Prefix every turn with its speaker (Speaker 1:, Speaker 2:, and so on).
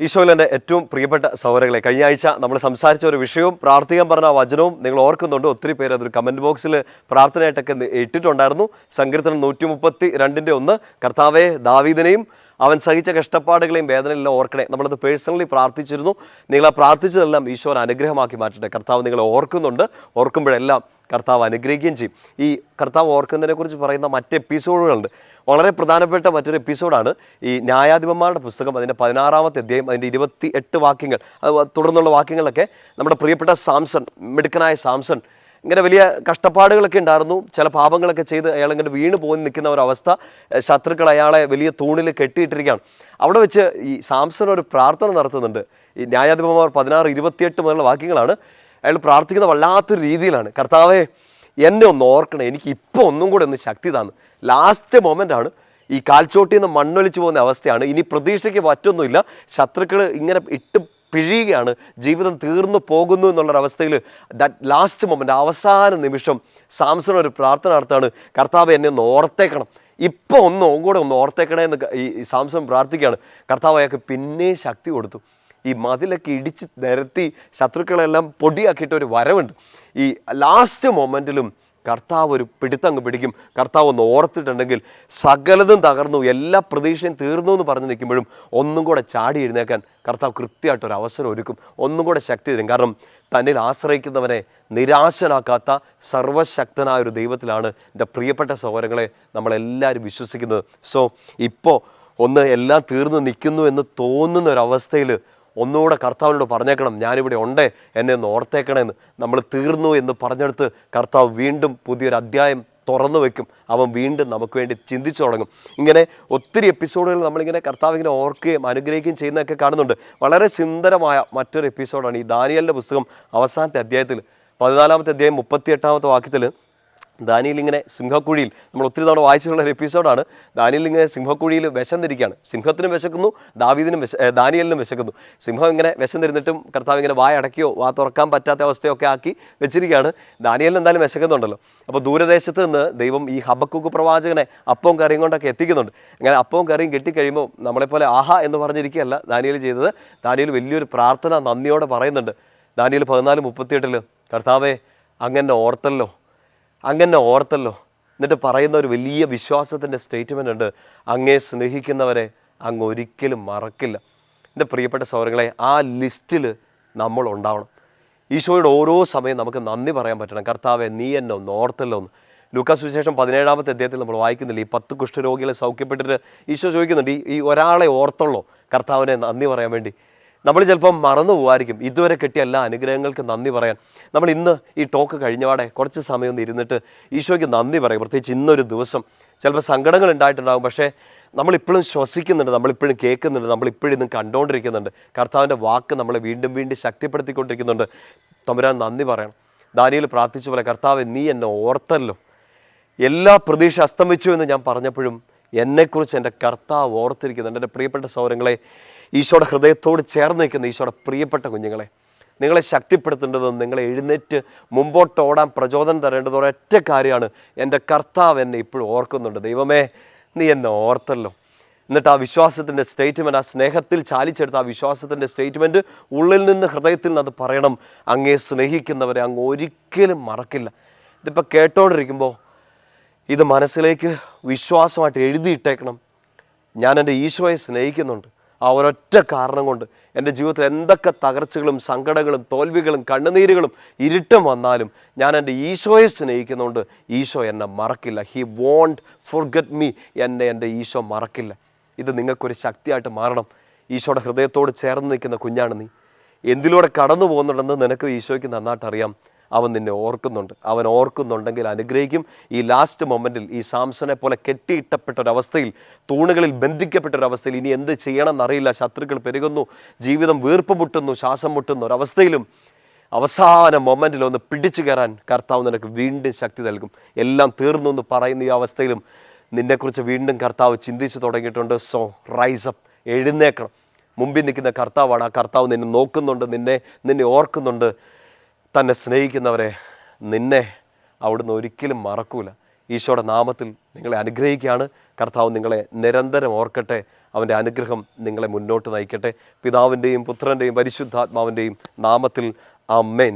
Speaker 1: ഈശോയിൽ ഏറ്റവും പ്രിയപ്പെട്ട സഹോദരങ്ങളെ കഴിഞ്ഞ ആഴ്ച നമ്മൾ സംസാരിച്ച ഒരു വിഷയവും പ്രാർത്ഥിക്കാൻ പറഞ്ഞ വചനവും നിങ്ങൾ ഓർക്കുന്നുണ്ട്. ഒത്തിരി പേര് അതൊരു കമന്റ് ബോക്സിൽ പ്രാർത്ഥനയായിട്ടൊക്കെ ഇട്ടിട്ടുണ്ടായിരുന്നു. സങ്കീർത്തനം നൂറ്റി മുപ്പത്തി രണ്ടിന്റെ ഒന്ന്. കർത്താവെ ദാവീദിനെയും അവൻ സഹിച്ച കഷ്ടപ്പാടുകളെയും വേദനയെല്ലാം ഓർക്കണേ. നമ്മളത് പേഴ്സണലി പ്രാർത്ഥിച്ചിരുന്നു. നിങ്ങളെ പ്രാർത്ഥിച്ചതെല്ലാം ഈശോൻ അനുഗ്രഹമാക്കി മാറ്റട്ടെ. കർത്താവ് നിങ്ങളെ ഓർക്കുന്നുണ്ട്. ഓർക്കുമ്പോഴെല്ലാം കർത്താവ് അനുഗ്രഹിക്കുകയും ചെയ്യും. ഈ കർത്താവ് ഓർക്കുന്നതിനെക്കുറിച്ച് പറയുന്ന മറ്റ് എപ്പിസോഡുകളുണ്ട്. വളരെ പ്രധാനപ്പെട്ട മറ്റൊരു എപ്പിസോഡാണ് ഈ ന്യായാധിപന്മാരുടെ പുസ്തകം അതിന്റെ പതിനാറാമത്തെ അധ്യായം അതിന്റെ ഇരുപത്തി എട്ട് വാക്യങ്ങൾ തുടർന്നുള്ള വാക്യങ്ങളൊക്കെ നമ്മുടെ പ്രിയപ്പെട്ട സാംസൺ മിടുക്കനായ സാംസൺ ഇങ്ങനെ വലിയ കഷ്ടപ്പാടുകളൊക്കെ ഉണ്ടായിരുന്നു. ചില പാപങ്ങളൊക്കെ ചെയ്ത് അയാൾ ഇങ്ങനെ വീണ് പോയി നിൽക്കുന്ന ഒരവസ്ഥ ശത്രുക്കൾ അയാളെ വലിയ തൂണിൽ കെട്ടിയിട്ടിരിക്കുകയാണ്. അവിടെ വെച്ച് ഈ സാംസൺ ഒരു പ്രാർത്ഥന നടത്തുന്നുണ്ട്. ഈ ന്യായാധിപന്മാർ പതിനാറ് ഇരുപത്തിയെട്ട് മുതലുള്ള വാക്യങ്ങളാണ് അയാൾ പ്രാർത്ഥിക്കുന്ന വല്ലാത്തൊരു രീതിയിലാണ്. കർത്താവെ എന്നെ ഒന്ന് ഓർക്കണേ. എനിക്ക് ഇപ്പോൾ ഒന്നും കൂടെ ഒന്ന് ശക്തി താന്ന്. ലാസ്റ്റ് മൊമെന്റ് ആണ്. ഈ കാൽച്ചോട്ടിൽ നിന്ന് മണ്ണൊലിച്ചു പോകുന്ന അവസ്ഥയാണ്. ഇനി പ്രതീക്ഷയ്ക്ക് പറ്റൊന്നുമില്ല. ശത്രുക്കൾ ഇങ്ങനെ ഇട്ട് പിഴിയുകയാണ്. ജീവിതം തീർന്നു പോകുന്നു എന്നുള്ളൊരവസ്ഥയിൽ ദാറ്റ് ലാസ്റ്റ് മൊമെന്റ് അവസാന നിമിഷം സാംസൺ ഒരു പ്രാർത്ഥന നടത്താണ് കർത്താവ് എന്നെ ഒന്ന് ഓർത്തേക്കണം. ഇപ്പോൾ ഒന്നും കൂടെ ഒന്ന് ഓർത്തേക്കണേ എന്ന് ഈ സാംസൺ പ്രാർത്ഥിക്കുകയാണ്. കർത്താവ് അയാൾക്ക് പിന്നെ ശക്തി കൊടുത്തു. ഈ മതിലൊക്കെ ഇടിച്ച് നിരത്തി ശത്രുക്കളെല്ലാം പൊടിയാക്കിയിട്ട് ഒരു വരവുണ്ട്. ഈ ലാസ്റ്റ് മൊമെന്റിലും കർത്താവ് ഒരു പിടുത്തങ്ങ് പിടിക്കും. കർത്താവ് ഒന്ന് ഓർത്തിട്ടുണ്ടെങ്കിൽ സകലതും തകർന്നു എല്ലാ പ്രതീക്ഷയും തീർന്നു എന്ന് പറഞ്ഞു നിൽക്കുമ്പോഴും ഒന്നും കൂടെ ചാടി എഴുന്നേക്കാൻ കർത്താവ് കൃത്യമായിട്ട് ഒരു അവസരം ഒരുക്കും. ഒന്നും കൂടെ ശക്തി തരും. കാരണം തന്നിൽ ആശ്രയിക്കുന്നവനെ നിരാശനാക്കാത്ത സർവശക്തനായ ഒരു ദൈവത്തിലാണ് എന്റെ പ്രിയപ്പെട്ട സഹോദരങ്ങളെ നമ്മളെല്ലാവരും വിശ്വസിക്കുന്നത്. സോ ഇപ്പോൾ ഒന്ന് എല്ലാം തീർന്നു നിൽക്കുന്നു എന്ന് തോന്നുന്ന ഒരവസ്ഥയിൽ ഒന്നുകൂടെ കർത്താവിനോട് പറഞ്ഞേക്കണം ഞാനിവിടെ ഉണ്ട് എന്നെ ഒന്ന് ഓർത്തേക്കണമെന്ന് നമ്മൾ തീർന്നു എന്ന് പറഞ്ഞെടുത്ത് കർത്താവ് വീണ്ടും പുതിയൊരു അധ്യായം തുറന്നു വെക്കും. അവൻ വീണ്ടും നമുക്ക് വേണ്ടി ചിന്തിച്ചു തുടങ്ങും. ഇങ്ങനെ ഒത്തിരി എപ്പിസോഡുകൾ നമ്മളിങ്ങനെ കർത്താവ് ഇങ്ങനെ ഓർക്കുകയും അനുഗ്രഹിക്കുകയും ചെയ്യുന്നതൊക്കെ കാണുന്നുണ്ട്. വളരെ സുന്ദരമായ മറ്റൊരു എപ്പിസോഡാണ് ഈ ദാനിയലിന്റെ പുസ്തകം അവസാനത്തെ അധ്യായത്തിൽ. പതിനാലാമത്തെ അധ്യായം മുപ്പത്തി എട്ടാമത്തെ വാക്യത്തിൽ ദാനിയിൽ ഇങ്ങനെ സിംഹക്കുഴിയിൽ നമ്മൾ ഒത്തിരി തവണ വായിച്ചിട്ടുള്ള ഒരു എപ്പിസോഡാണ്. ദാനിയിൽ ഇങ്ങനെ സിംഹക്കുഴിയിൽ വിശന്നിരിക്കുകയാണ്. സിംഹത്തിനും വിശക്കുന്നു ദാവീദിനും വിശ ദാനിയലിനും വിശക്കുന്നു. സിംഹം ഇങ്ങനെ വിശന്നിരുന്നിട്ടും കർത്താവ് ഇങ്ങനെ വായ അടക്കിയോ വാ തുറക്കാൻ പറ്റാത്ത അവസ്ഥയൊക്കെ ആക്കി വെച്ചിരിക്കുകയാണ്. ദാനിയലിന് എന്തായാലും വിശക്കുന്നുണ്ടല്ലോ. അപ്പോൾ ദൂരദേശത്ത് നിന്ന് ദൈവം ഈ ഹബക്കുക്ക് പ്രവാചകനെ അപ്പവും കറിയും കൊണ്ടൊക്കെ എത്തിക്കുന്നുണ്ട്. അങ്ങനെ അപ്പവും കറിയും കെട്ടിക്കഴിയുമ്പോൾ നമ്മളെപ്പോലെ ആഹാ എന്ന് പറഞ്ഞിരിക്കുകയല്ല ദാനിയൽ ചെയ്തത്. ദാനിയൽ വലിയൊരു പ്രാർത്ഥന നന്ദിയോടെ പറയുന്നുണ്ട്. ദാനിയൽ പതിനാല് മുപ്പത്തിയെട്ടിൽ കർത്താവേ അങ്ങനെ ഓർത്തല്ലോ. അങ്ങനെ ഓർത്തല്ലോ. എന്നിട്ട് പറയുന്ന ഒരു വലിയ വിശ്വാസത്തിന്റെ സ്റ്റേറ്റ്മെന്റ് ഉണ്ട്. അങ്ങേ സ്നേഹിക്കുന്നവരെ അങ്ങ് ഒരിക്കലും മറക്കില്ല. എന്റെ പ്രിയപ്പെട്ട സൗരങ്ങളെ ആ ലിസ്റ്റിൽ നമ്മൾ ഉണ്ടാവണം. ഈശോയുടെ ഓരോ സമയം നമുക്ക് നന്ദി പറയാൻ പറ്റണം. കർത്താവെ നീ എന്നെ ഒന്ന് ഓർത്തല്ലോ എന്ന് ലൂക്കാസ് വിശേഷം പതിനേഴാമത്തെ അദ്ദേഹത്തിൽ നമ്മൾ വായിക്കുന്നില്ല? ഈ പത്ത് കുഷ്ഠരോഗികളെ സൗഖ്യപ്പെട്ടിട്ട് ഈശോ ചോദിക്കുന്നുണ്ട് ഈ ഒരാളെ ഓർത്തുള്ളൂ? കർത്താവിനെ നന്ദി പറയാൻ വേണ്ടി. നമ്മൾ ചിലപ്പം മറന്നു പോകായിരിക്കും ഇതുവരെ കിട്ടിയ എല്ലാ അനുഗ്രഹങ്ങൾക്ക് നന്ദി പറയാൻ. നമ്മൾ ഇന്ന് ഈ ടോക്ക് കഴിഞ്ഞപാടെ കുറച്ച് സമയം ഒന്ന് ഇരുന്നിട്ട് ഈശോയ്ക്ക് നന്ദി പറയും. പ്രത്യേകിച്ച് ഇന്നൊരു ദിവസം. ചിലപ്പോൾ സങ്കടങ്ങൾ ഉണ്ടായിട്ടുണ്ടാകും പക്ഷേ നമ്മളിപ്പോഴും ശ്വസിക്കുന്നുണ്ട്. നമ്മളിപ്പോഴും കേൾക്കുന്നുണ്ട്. നമ്മളിപ്പോഴും ഇന്നും കണ്ടുകൊണ്ടിരിക്കുന്നുണ്ട് കർത്താവിന്റെ വാക്ക് നമ്മളെ വീണ്ടും വീണ്ടും ശക്തിപ്പെടുത്തിക്കൊണ്ടിരിക്കുന്നുണ്ട്. തമ്പുരാൻ നന്ദി പറയണം ദാനിയിൽ പ്രാർത്ഥിച്ച പോലെ കർത്താവ് നീ എന്നെ ഓർത്തല്ലോ. എല്ലാ പ്രതീക്ഷ അസ്തമിച്ചു എന്ന് ഞാൻ പറഞ്ഞപ്പോഴും എന്നെക്കുറിച്ച് എന്റെ കർത്താവ് ഓർത്തിരിക്കുന്നുണ്ട്. എന്റെ പ്രിയപ്പെട്ട സൗരങ്ങളെ ഈശോയുടെ ഹൃദയത്തോട് ചേർന്ന് നിൽക്കുന്ന ഈശോയുടെ പ്രിയപ്പെട്ട കുഞ്ഞുങ്ങളെ നിങ്ങളെ ശക്തിപ്പെടുത്തേണ്ടതും നിങ്ങളെ എഴുന്നേറ്റ് മുമ്പോട്ട് ഓടാൻ പ്രചോദനം തരേണ്ടത് ഒരൊറ്റ കാര്യമാണ് എന്റെ കർത്താവ് എന്നെ ഇപ്പോഴും ഓർക്കുന്നുണ്ട്. ദൈവമേ നീ എന്നെ ഓർത്തല്ലോ. എന്നിട്ട് ആ വിശ്വാസത്തിന്റെ സ്റ്റേറ്റ്മെന്റ് ആ സ്നേഹത്തിൽ ചാലിച്ചെടുത്ത ആ വിശ്വാസത്തിന്റെ സ്റ്റേറ്റ്മെന്റ് ഉള്ളിൽ നിന്ന് ഹൃദയത്തിൽ നിന്ന് അത് പറയണം. അങ്ങേ സ്നേഹിക്കുന്നവരെ അങ്ങ് ഒരിക്കലും മറക്കില്ല. ഇതിപ്പോൾ കേട്ടോണ്ടിരിക്കുമ്പോൾ ഇത് മനസ്സിലേക്ക് വിശ്വാസമായിട്ട് എഴുതിയിട്ടേക്കണം. ഞാൻ എന്റെ ഈശോയെ സ്നേഹിക്കുന്നുണ്ട്. ആ ഒരൊറ്റ കാരണം കൊണ്ട് എന്റെ ജീവിതത്തിൽ എന്തൊക്കെ തകർച്ചകളും സങ്കടങ്ങളും തോൽവികളും കണ്ണുനീരുകളും ഇരുട്ടം വന്നാലും ഞാൻ എന്റെ ഈശോയെ സ്നേഹിക്കുന്നതുകൊണ്ട് ഈശോ എന്നെ മറക്കില്ല. ഹി വോണ്ട് ഫോർഗറ്റ് മീ എന്നെ എന്റെ ഈശോ മറക്കില്ല. ഇത് നിങ്ങൾക്കൊരു ശക്തിയായിട്ട് മാറണം. ഈശോയുടെ ഹൃദയത്തോട് ചേർന്ന് നിൽക്കുന്ന കുഞ്ഞാണ് നീ. എന്തിലൂടെ കടന്നു പോകുന്നുണ്ടെന്ന് നിനക്ക് ഈശോയ്ക്ക് നന്നായിട്ട് അറിയാം. അവൻ നിന്നെ ഓർക്കുന്നുണ്ട്. അവൻ ഓർക്കുന്നുണ്ടെങ്കിൽ അനുഗ്രഹിക്കും. ഈ ലാസ്റ്റ് മൊമെന്റിൽ ഈ സാംസനെ പോലെ കെട്ടിയിട്ടപ്പെട്ട ഒരവസ്ഥയിൽ തൂണുകളിൽ ബന്ധിക്കപ്പെട്ട ഒരവസ്ഥയിൽ ഇനി എന്ത് ചെയ്യണമെന്നറിയില്ല. ശത്രുക്കൾ പെരുകുന്നു. ജീവിതം വീർപ്പ് മുട്ടുന്നു ശ്വാസം മുട്ടുന്നു. ഒരവസ്ഥയിലും അവസാന മൊമെന്റിൽ ഒന്ന് പിടിച്ചു കയറാൻ കർത്താവ് നിനക്ക് വീണ്ടും ശക്തി നൽകും. എല്ലാം തീർന്നു എന്ന് പറയുന്ന ഈ അവസ്ഥയിലും നിന്നെക്കുറിച്ച് വീണ്ടും കർത്താവ് ചിന്തിച്ചു തുടങ്ങിയിട്ടുണ്ട്. സോ റൈസ് അപ്പ് എഴുന്നേക്കണം. മുമ്പിൽ നിൽക്കുന്ന കർത്താവാണ് ആ കർത്താവ് നിന്നെ നോക്കുന്നുണ്ട് നിന്നെ നിന്നെ ഓർക്കുന്നുണ്ട്. തന്നെ സ്നേഹിക്കുന്നവരെ നിന്നെ അവിടുന്ന് ഒരിക്കലും മറക്കൂല. ഈശോയുടെ നാമത്തിൽ നിങ്ങളെ അനുഗ്രഹിക്കുകയാണ്. കർത്താവ് നിങ്ങളെ നിരന്തരം ഓർക്കട്ടെ. അവന്റെ അനുഗ്രഹം നിങ്ങളെ മുന്നോട്ട് നയിക്കട്ടെ. പിതാവിന്റെയും പുത്രന്റെയും പരിശുദ്ധാത്മാവിന്റെയും നാമത്തിൽ അമ്മേൻ